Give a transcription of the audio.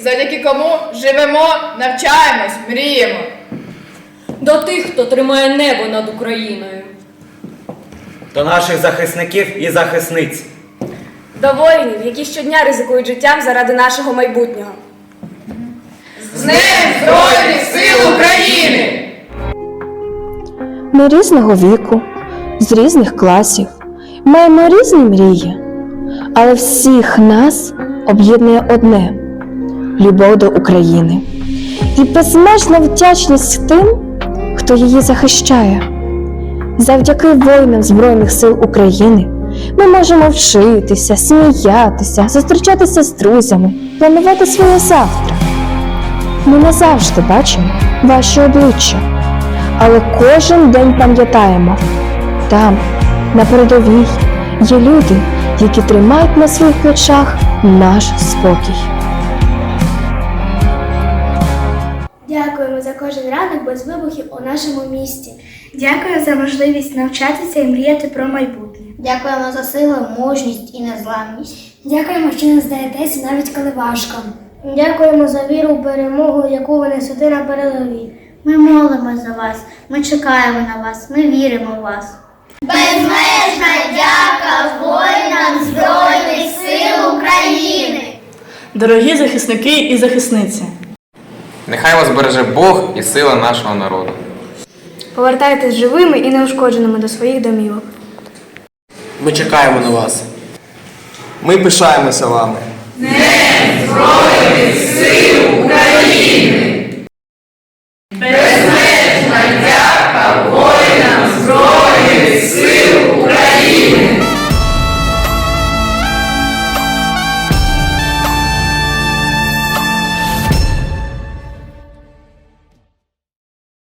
завдяки кому живемо, навчаємось, мріємо. До тих, хто тримає небо над Україною. До наших захисників і захисниць. До воїнів, які щодня ризикують життям заради нашого майбутнього. З Днем Збройних сил України! Ми різного віку, з різних класів, маємо різні мрії, але всіх нас об'єднує одне любов до України і безмежна вдячність тим, хто її захищає. Завдяки воїнам Збройних сил України ми можемо вчитися, сміятися, зустрічатися з друзями, планувати своє завтра. Ми не завжди бачимо ваші обличчя але кожен день пам'ятаємо, там, на передовій, є люди, які тримають на своїх плечах наш спокій. Дякуємо за кожен ранок без вибухів у нашому місті. Дякую за можливість навчатися і мріяти про майбутнє. Дякуємо за силу, мужність і незламність. Дякуємо, що не здаєтеся навіть коли важко. Дякуємо за віру в перемогу, яку ви несете на передовій. Ми молимо за вас, ми чекаємо на вас, ми віримо в вас. Безмежна дяка воїнам Збройних сил України! Дорогі захисники і захисниці, Нехай вас береже Бог і сила нашого народу. Повертайтесь живими і неушкодженими до своїх домівок. Ми чекаємо на вас. Ми пишаємося вами. Не Збройних сил України!